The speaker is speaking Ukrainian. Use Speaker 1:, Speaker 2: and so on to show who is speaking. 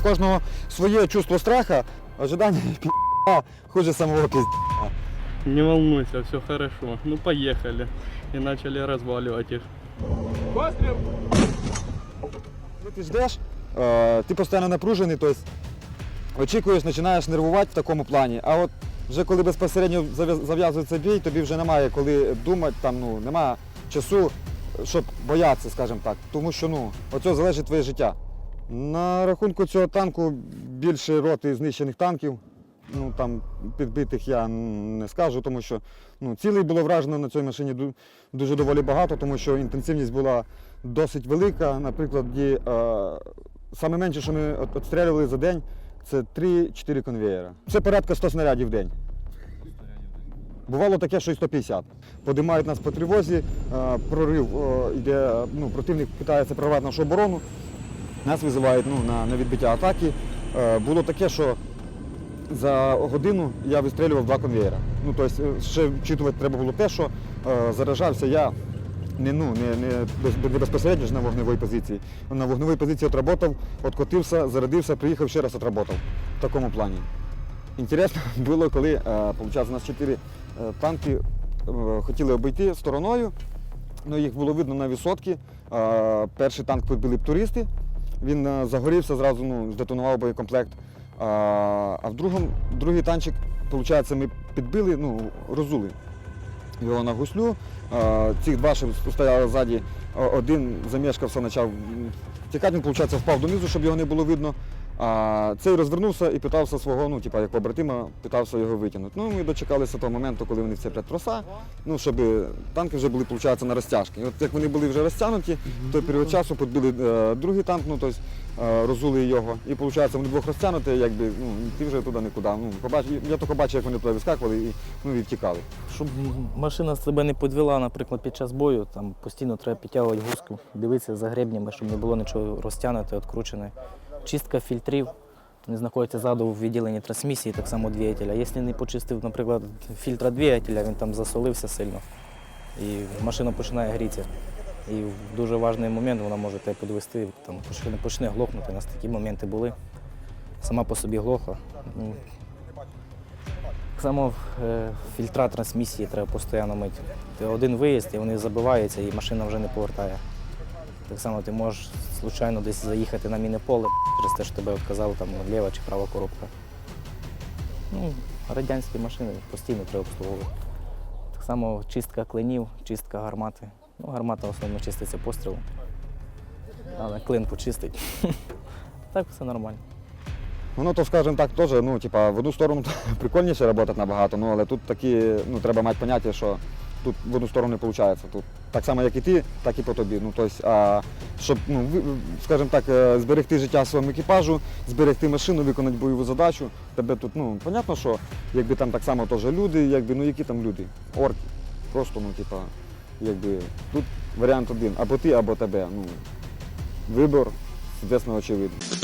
Speaker 1: У кожного своє чувство страха, ожидання пі***а, хуже самого пізд***а.
Speaker 2: Не волнуйся, все хорошо. Ну поехали. И начали разваливать их.
Speaker 1: Коли ти ждеш, е, ти постійно напружений, тобто очікуєш, починаєш нервувати в такому плані. А от вже коли безпосередньо зав'яз- зав'язується бій, тобі вже немає коли думати, там, ну, немає часу, щоб боятися, скажімо так. Тому що ну, від цього залежить твоє життя. На рахунку цього танку більше роти знищених танків. Ну, там підбитих я не скажу, тому що ну, цілей було вражено на цій машині дуже доволі багато, тому що інтенсивність була досить велика. Наприклад, е, саме менше, що ми отстрілювали за день, це 3-4 конвеєра. Це порядка 100 снарядів в день. Бувало таке, що і 150. Подимають нас по тривозі, е, прорив е, йде, ну, противник намагається прорвати нашу оборону, нас визивають ну, на, на відбиття атаки. Е, Було таке, що за годину я вистрілював два конвеєра. Ну, тобто, ще вчитувати треба було те, що е, заражався я не, ну, не, не, без- не безпосередньо ж на вогневій позиції. На вогневій позиції отработав, откотився, зарядився, приїхав ще раз отработав. В такому плані. Інтересно було, коли е, у нас чотири е, танки е, хотіли обійти стороною. Ну, їх було видно на висотці. Е, перший танк підбили туристи. Він е, загорівся, зразу ну, здетонував боєкомплект. А, а в другому, другий танчик, виходить, ми підбили, ну, розули його на гуслю. А, Цих два, що стояли ззаді, один замішкався, почав тікати, він, виходить, впав донизу, щоб його не було видно. А цей розвернувся і питався свого, ну, типа, як побратима, питався його витягнути. Ну, ми дочекалися того моменту, коли вони вцеплять троса, ну, щоб танки вже були, виходить, на розтяжки. І от як вони були вже розтягнуті, в той період часу підбили е, другий танк, ну, тобто, е, розули його. І виходить, вони двох розтягнуті, якби, ну, ти вже туди нікуди. Ну, побач, я тільки бачив, як вони туди вискакували і, ну, і втікали.
Speaker 3: Щоб машина себе не підвела, наприклад, під час бою, там постійно треба підтягувати гуску, дивитися за гребнями, щоб не було нічого розтягнуте, відкручене. Чистка фільтрів. Вони знаходяться ззаду в відділенні трансмісії, так само двигателя. Якщо не почистив, наприклад, фільтра двигателя, він там засолився сильно. І машина починає грітися. І в дуже важливий момент вона може тебе підвести, там почне, почне глохнути. У нас такі моменти були. Сама по собі глохла. Ну, так само е, фільтра трансмісії треба постійно мити. Один виїзд, і вони забиваються, і машина вже не повертає. Так само ти можеш случайно десь заїхати на мінне поле через те, що тебе відказала там ліва чи права коробка. Ну, радянські машини постійно треба обслуговувати. Так само чистка клинів, чистка гармати. Ну, гармата в основному чиститься пострілом. Але клин почистить. Так все нормально.
Speaker 1: Воно то, скажімо так, теж, ну, типа, в одну сторону прикольніше працювати набагато, ну, але тут такі, ну, треба мати поняття, що тут в одну сторону не виходить. Тут так само, як і ти, так і по тобі. Ну, тобто, а, щоб, ну, скажімо так, е, зберегти життя своєму екіпажу, зберегти машину, виконати бойову задачу. Тебе тут, ну, понятно, що якби там так само теж люди, якби, ну які там люди? Орки. Просто, ну, типа, якби, тут варіант один. Або ти, або тебе. Ну, вибор, звісно, очевидний.